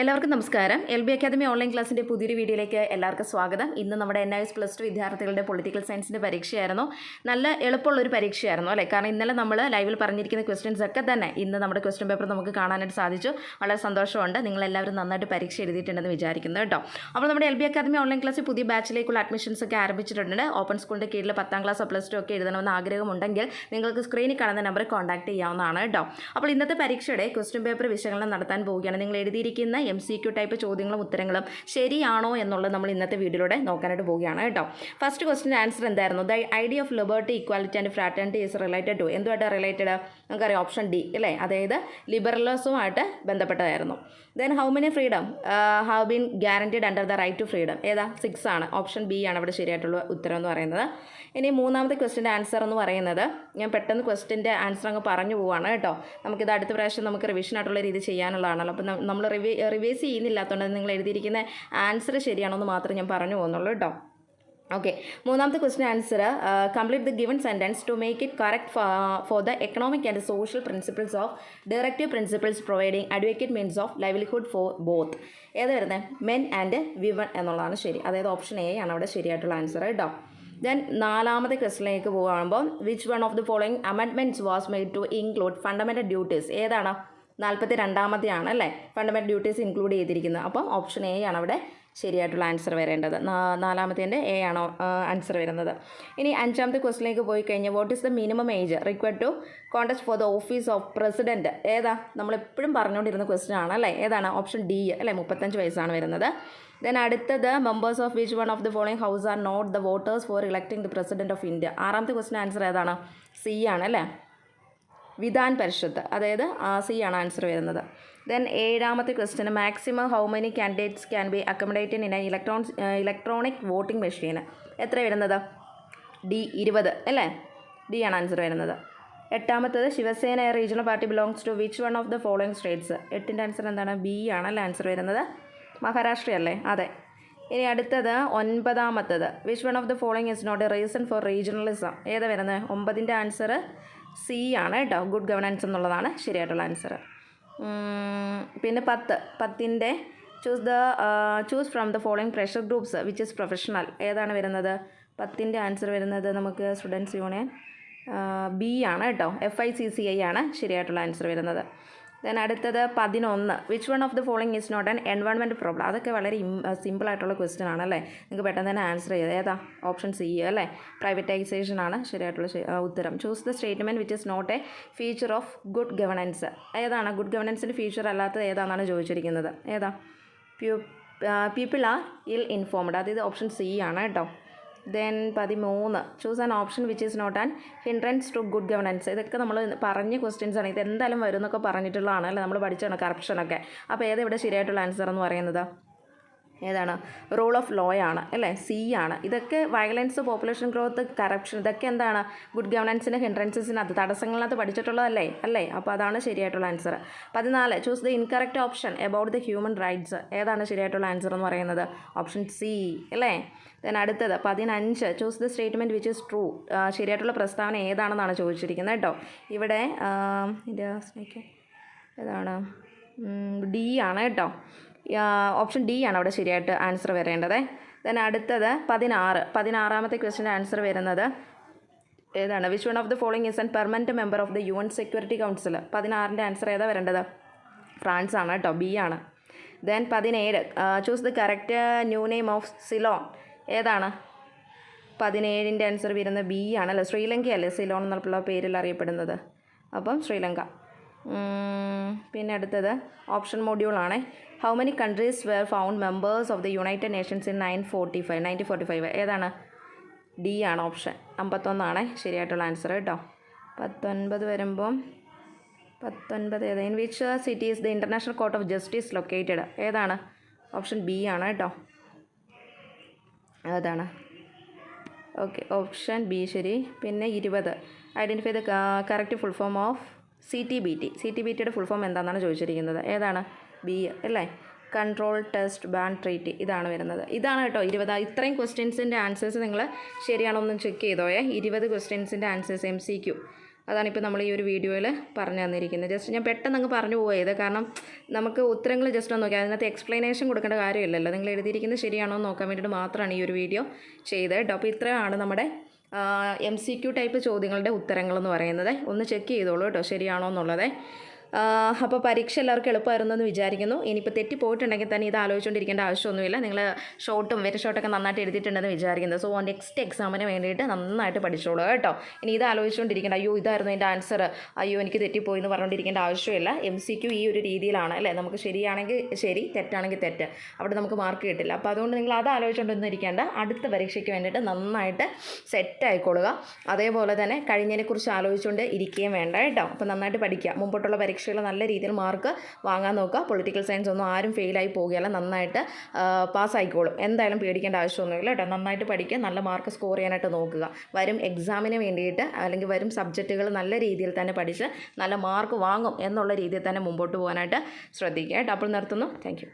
എല്ലാവർക്കും നമസ്കാരം. L B academy online ക്ലാസ്സിന്റെ പുതിയൊരു വീഡിയോയിലേക്ക് എല്ലാവർക്കും സ്വാഗതം. ഇന്ന് നമ്മുടെ N I S plus two political political സയൻസിന്റെ പരീക്ഷയായിരുന്നു. നല്ല എളുപ്പമുള്ളൊരു പരീക്ഷയായിരുന്നു അല്ലേ? കാരണം ഇന്നലെ നമ്മൾ ലൈവിൽ പറഞ്ഞിരിക്കുന്ന ക്വസ്റ്റ്യൻസ് ഒക്കെ തന്നെ ഇന്ന് നമ്മുടെ ക്വസ്റ്റ്യൻ പേപ്പർ നമുക്ക് കാണാനായിട്ട് സാധിച്ചു. വളരെ സന്തോഷമുണ്ട്. നിങ്ങളെല്ലാവരും നന്നായിട്ട് പരീക്ഷ എഴുതിയിട്ടുണ്ടെന്ന് വിചാരിക്കുന്നു കേട്ടോ. അപ്പോൾ നമ്മുടെ എൽ ബി അക്കാദമി ഓൺലൈൻ ക്ലാസ്സിൽ പുതിയ ബാച്ചിലേക്കുള്ള അഡ്മിഷൻസ് ഒക്കെ ആരംഭിച്ചിട്ടുണ്ട്. ഓപ്പൺ സ്കൂളിന്റെ കീഴിൽ പത്താം ക്ലാസ് പ്ലസ് ടു ഒക്കെ എഴുതണമെന്ന് ആഗ്രഹമുണ്ടെങ്കിൽ നിങ്ങൾക്ക് സ്ക്രീനിൽ കാണുന്ന നമ്പറിൽ കോൺടാക്ട് ചെയ്യാവുന്നതാണ് കേട്ടോ. അപ്പോൾ ഇന്നത്തെ പരീക്ഷയുടെ ക്വസ്റ്റ്യൻ പേപ്പർ വിശകലനം നടത്താൻ പോവുകയാണ്. നിങ്ങൾ എഴുതിയിരിക്കുന്ന എം സി ക്യു ടൈപ്പ് ചോദ്യങ്ങളും ഉത്തരങ്ങളും ശരിയാണോ എന്നുള്ളത് നമ്മൾ ഇന്നത്തെ വീഡിയോയിലൂടെ നോക്കാനായിട്ട് പോവുകയാണ് കേട്ടോ. ഫസ്റ്റ് ക്വസ്റ്റിന്റെ ആൻസർ എന്തായിരുന്നു? The idea of liberty equality and fraternity is related to എന്തുമായിട്ട് related നമുക്കറിയാം ഓപ്ഷൻ ഡി അല്ലേ? അതായത് ലിബറലിസവുമായിട്ട് ബന്ധപ്പെട്ടതായിരുന്നു. Then how many freedom how been guaranteed under the right to freedom ഏതാ? സിക്സ് ആണ്. ഓപ്ഷൻ ബി ആണ് അവിടെ ശരിയായിട്ടുള്ള ഉത്തരം എന്ന് പറയുന്നത്. ഇനി മൂന്നാമത്തെ ക്വസ്റ്റിന്റെ ആൻസർ എന്ന് പറയുന്നത് ഞാൻ പെട്ടെന്ന് ക്വസ്റ്റിന്റെ ആൻസർ അങ്ങ് പറഞ്ഞു പോവാണ് കേട്ടോ. നമുക്കിത് അടുത്ത പ്രാവശ്യം നമുക്ക് റിവിഷൻ ആയിട്ടുള്ള രീതി ചെയ്യാനുള്ളതാണല്ലോ. അപ്പോൾ നമ്മൾ റിവ്യൂ റിവൈസ് ചെയ്യുന്നില്ലാത്തതുകൊണ്ട് നിങ്ങൾ എഴുതിയിരിക്കുന്ന ആൻസർ ശരിയാണോ എന്ന് മാത്രം ഞാൻ പറഞ്ഞു പോകുന്നുള്ളൂ കേട്ടോ. ഓക്കെ മൂന്നാമത്തെ question answer complete the given sentence to make it correct for the economic and social principles of directive principles providing advocate means of livelihood for both ഏത് വരുന്നത് മെൻ ആൻഡ് വിമൺ എന്നുള്ളതാണ് ശരി. അതായത് ഓപ്ഷൻ എ ആണ് അവിടെ ശരിയായിട്ടുള്ള answer കേട്ടോ. Then നാലാമത്തെ ക്വസ്റ്റിലേക്ക് പോകുമ്പോൾ which one of the following അമെൻമെന്റ്സ് was made to include fundamental duties ഏതാണ്? നാൽപ്പത്തി രണ്ടാമത്തെയാണ് അല്ലേ? ഫണ്ടമെന്റൽ ഡ്യൂട്ടീസ് ഇൻക്ലൂഡ് ചെയ്തിരിക്കുന്നത്. അപ്പം ഓപ്ഷൻ എ ആണ് അവിടെ ശരിയായിട്ടുള്ള ആൻസർ വരേണ്ടത്. നാലാമത്തേന്റെ എ ആണോ ആൻസർ വരുന്നത്. ഇനി അഞ്ചാമത്തെ ക്വസ്റ്റിലേക്ക് പോയി കഴിഞ്ഞാൽ what is the minimum age required to contest for the office of president ഏതാ? നമ്മളെപ്പോഴും പറഞ്ഞുകൊണ്ടിരുന്ന ക്വസ്റ്റ്യൻ ആണ് അല്ലേ? ഏതാണ്? ഓപ്ഷൻ ഡി അല്ലേ? മുപ്പത്തഞ്ച് വയസ്സാണ് വരുന്നത്. ദെൻ അടുത്തത് members of which one of the following house are not the voters for electing the President of India ആറാമത്തെ ക്വസ്റ്റിൻ ആൻസർ ഏതാണ്? സി ആണ് അല്ലേ? വിധാൻ പരിഷത്ത് അതായത് ആ സി ആണ് ആൻസർ വരുന്നത്. ദെൻ ഏഴാമത്തെ question maximum how many candidates can be accommodated in a electron electronic voting machine എത്ര വരുന്നത്? ഡി ഇരുപത് അല്ലേ? ഡി ആണ് ആൻസർ വരുന്നത്. എട്ടാമത്തത് Shivsena regional party belongs to which one of the following states എട്ടിന്റെ ആൻസർ എന്താണ്? ബി ആണ് അല്ലേ ആൻസർ വരുന്നത്. മഹാരാഷ്ട്ര അല്ലേ? അതെ. ഇനി അടുത്തത് ഒൻപതാമത്തത്. Which one of the following is not a reason for regionalism ഏതാ വരുന്നത്? ഒമ്പതിന്റെ ആൻസർ സി ആണ്. കേട്ടോ ഗുഡ് ഗവർണൻസ് എന്നുള്ളതാണ് ശരിയായിട്ടുള്ള ആൻസർ പിന്നെ പത്ത് പത്തിന്റെ choose the choose from the following pressure groups which is professional ഏതാണ് വരുന്നത്? പത്തിന്റെ ആൻസർ വരുന്നത് നമുക്ക് സ്റ്റുഡൻസ് യൂണിയൻ ബി ആണ് കേട്ടോ F I C C I ആണ് ശരിയായിട്ടുള്ള ആൻസർ വരുന്നത്. ദെൻ അടുത്തത് പതിനൊന്ന്. Which one of the following is not an environment problem അതൊക്കെ വളരെ സിമ്പിൾ ആയിട്ടുള്ള ക്വസ്റ്റ്യൻ ആണ് അല്ലേ? നിങ്ങൾക്ക് പെട്ടെന്ന് തന്നെ ആൻസർ ചെയ്ത് ഏതാ? ഓപ്ഷൻ സി അല്ലേ? പ്രൈവറ്റൈസേഷൻ ആണ് ശരിയായിട്ടുള്ള ഉത്തരം. Choose the statement which is not a feature of good governance ഏതാണ്? ഗുഡ് ഗവർണൻസിന്റെ ഫീച്ചർ അല്ലാത്തത് ഏതാണെന്നാണ് ചോദിച്ചിരിക്കുന്നത്. ഏതാ? Few people are ill informed അതായത് ഓപ്ഷൻ സി ആണ് കേട്ടോ. ദെൻ പതിമൂന്ന്. Choose an option which is not an hindrance to good governance ഇതൊക്കെ നമ്മൾ പറഞ്ഞ ക്വസ്റ്റ്യൻസ് ആണ്. ഇത് എന്തായാലും വരും എന്നൊക്കെ പറഞ്ഞിട്ടുള്ളതാണ് അല്ലേ? നമ്മൾ പഠിച്ചാണ് കറപ്ഷനൊക്കെ അപ്പോൾ ഏതാ ഇവിടെ ശരിയായിട്ടുള്ള ആൻസർ എന്ന് പറയുന്നത്? ഏതാണ്? റൂൾ ഓഫ് ലോ ആണ് അല്ലേ? സി ആണ്. ഇതൊക്കെ വയലൻസ് പോപ്പുലേഷൻ ഗ്രോത്ത് കറപ്ഷൻ ഇതൊക്കെ എന്താണ്? ഗുഡ് ഗവർണൻസിന് ഹിൻഡ്രൻസിനകത്ത് തടസ്സങ്ങളിനകത്ത് പഠിച്ചിട്ടുള്ളതല്ലേ? അല്ലേ? അപ്പോൾ അതാണ് ശരിയായിട്ടുള്ള ആൻസർ പതിനാല് choose the incorrect option about the human rights ഏതാണ് ശരിയായിട്ടുള്ള ആൻസർ എന്ന് പറയുന്നത്? ഓപ്ഷൻ സി അല്ലേ? ദെൻ അടുത്തത് പതിനഞ്ച് choose the statement which is true ശരിയായിട്ടുള്ള പ്രസ്താവന ഏതാണെന്നാണ് ചോദിച്ചിരിക്കുന്നത് കേട്ടോ. ഇവിടെ ഏതാണ്? ഡി ആണ് കേട്ടോ. ഓപ്ഷൻ ഡി ആണ് അവിടെ ശരിയായിട്ട് ആൻസർ വരേണ്ടത്. ദെൻ അടുത്തത് പതിനാറ്. പതിനാറാമത്തെ ക്വസ്റ്റിന്റെ ആൻസർ വരുന്നത് ഏതാണ്? Which one of the following is an permanent member of the U N security council പതിനാറിന്റെ answer ഏതാ വരേണ്ടത്? ഫ്രാൻസ് ആണ് കേട്ടോ ബി ആണ്. ദെൻ പതിനേഴ്. Choose the correct new name of Ceylon ഏതാണ്? പതിനേഴിന്റെ ആൻസർ വരുന്നത് ബി ആണല്ലോ ശ്രീലങ്കയല്ലേ സിലോൺ എന്നുള്ള പേരിൽ അറിയപ്പെടുന്നത്. അപ്പം ശ്രീലങ്ക. പിന്നെ അടുത്തത് option മൊഡ്യൂളാണ് how many countries were found members of the United Nations in nine forty five nineteen forty five ഏതാണ്? ഡി ആണ് ഓപ്ഷൻ അമ്പത്തൊന്നാണ്. ശരിയായിട്ടുള്ള ആൻസർ കേട്ടോ. പത്തൊൻപത് വരുമ്പം പത്തൊൻപത് ഏത്? In which city is the International Court of Justice located ഏതാണ്? ഓപ്ഷൻ ബി ആണ് കേട്ടോ. അതാണ്. ഓക്കെ ഓപ്ഷൻ ബി ശരി. പിന്നെ ഇരുപത്. Identify the correct full form of C T B T C T B ടിയുടെ ഫുൾ ഫോം എന്താണെന്നാണ് ചോദിച്ചിരിക്കുന്നത്? ഏതാണ്? ബി അല്ലേ? കൺട്രോൾ ടെസ്റ്റ് ബാൻ ട്രീറ്റ് ഇതാണ് വരുന്നത്. ഇതാണ് കേട്ടോ ഇരുപത്. ഇത്രയും ക്വസ്റ്റ്യൻസിന്റെ ആൻസേഴ്സ് നിങ്ങൾ ശരിയാണോ ചെക്ക് ചെയ്തോയേ ഇരുപത് ക്വസ്റ്റ്യൻസിന്റെ ആൻസേഴ്സ് എം സി ക്യു അതാണിപ്പോൾ നമ്മൾ ഈ ഒരു വീഡിയോയിൽ പറഞ്ഞു തന്നിരിക്കുന്നത്. ജസ്റ്റ് ഞാൻ പെട്ടെന്ന് അങ്ങ് പറഞ്ഞു പോയത്. കാരണം നമുക്ക് ഉത്തരങ്ങൾ ജസ്റ്റ് ഒന്ന് നോക്കി അതിനകത്ത് എക്സ്പ്ലനേഷൻ കൊടുക്കേണ്ട കാര്യമില്ലല്ലോ. നിങ്ങൾ എഴുതിയിരിക്കുന്നത് ശരിയാണോ എന്ന് നോക്കാൻ വേണ്ടിയിട്ട് മാത്രമാണ് ഈ ഒരു വീഡിയോ ചെയ്തത് കേട്ടോ. അപ്പോൾ ഇത്രയാണ് നമ്മുടെ എം സി ക്യു ടൈപ്പ് ചോദ്യങ്ങളുടെ ഉത്തരങ്ങളെന്ന് പറയുന്നത്. ഒന്ന് ചെക്ക് ചെയ്തോളൂ കേട്ടോ. ശരിയാണോ എന്നുള്ളത്. അപ്പോൾ പരീക്ഷ എല്ലാവർക്കും എളുപ്പമായിരുന്നു എന്ന് വിചാരിക്കുന്നു. ഇനിയിപ്പോൾ തെറ്റിപ്പോയിട്ടുണ്ടെങ്കിൽ തന്നെ ഇത് ആലോചിച്ചുകൊണ്ടിരിക്കേണ്ട ആവശ്യമൊന്നുമില്ല. നിങ്ങൾ ഷോർട്ടും വെരി ഷോർട്ടൊക്കെ നന്നായിട്ട് എഴുതിയിട്ടുണ്ടെന്ന് വിചാരിക്കുന്നത്. സോ നെക്സ്റ്റ് എക്സാമിന് വേണ്ടിയിട്ട് നന്നായിട്ട് പഠിച്ചോളൂ കേട്ടോ. ഇനി ഇത് ആലോചിച്ചുകൊണ്ടിരിക്കേണ്ട അയ്യോ ഇതായിരുന്നു എന്റെ ആൻസർ അയ്യോ എനിക്ക് തെറ്റിപ്പോയി എന്ന് പറഞ്ഞുകൊണ്ടിരിക്കേണ്ട ആവശ്യമില്ല. എം സി ക്യു ഈ ഒരു രീതിയിലാണ് അല്ലേ? നമുക്ക് ശരിയാണെങ്കിൽ ശരി തെറ്റാണെങ്കിൽ തെറ്റ്. അവിടെ നമുക്ക് മാർക്ക് കിട്ടില്ല. അപ്പോൾ അതുകൊണ്ട് നിങ്ങൾ അത് ആലോചിച്ചുകൊണ്ടൊന്നും ഇരിക്കേണ്ട അടുത്ത പരീക്ഷയ്ക്ക് വേണ്ടിയിട്ട് നന്നായിട്ട് സെറ്റ് ആയിക്കൊള്ളുക. അതേപോലെ തന്നെ കഴിഞ്ഞതിനെക്കുറിച്ച് ആലോചിച്ചുകൊണ്ട് ഇരിക്കുകയും വേണ്ട കേട്ടോ. അപ്പോൾ നന്നായിട്ട് പഠിക്കുക. മുമ്പോട്ടുള്ള പരീക്ഷകൾ നല്ല രീതിയിൽ മാർക്ക് വാങ്ങാൻ നോക്കുക. പൊളിറ്റിക്കൽ സയൻസ് ഒന്നും ആരും ഫെയിലായി പോകുകയല്ല നന്നായിട്ട് പാസ്സായിക്കോളും എന്തായാലും പേടിക്കേണ്ട ആവശ്യമൊന്നുമില്ല കേട്ടോ. നന്നായിട്ട് പഠിക്കുക നല്ല മാർക്ക് സ്കോർ ചെയ്യാനായിട്ട് നോക്കുക. വരും എക്സാമിന് വേണ്ടിയിട്ട് അല്ലെങ്കിൽ വരും സബ്ജക്റ്റുകൾ നല്ല രീതിയിൽ തന്നെ പഠിച്ച് നല്ല മാർക്ക് വാങ്ങും എന്നുള്ള രീതിയിൽ തന്നെ മുമ്പോട്ട് പോകാനായിട്ട് ശ്രദ്ധിക്കുക കേട്ടോ. അപ്പോൾ നിർത്തുന്നു. താങ്ക്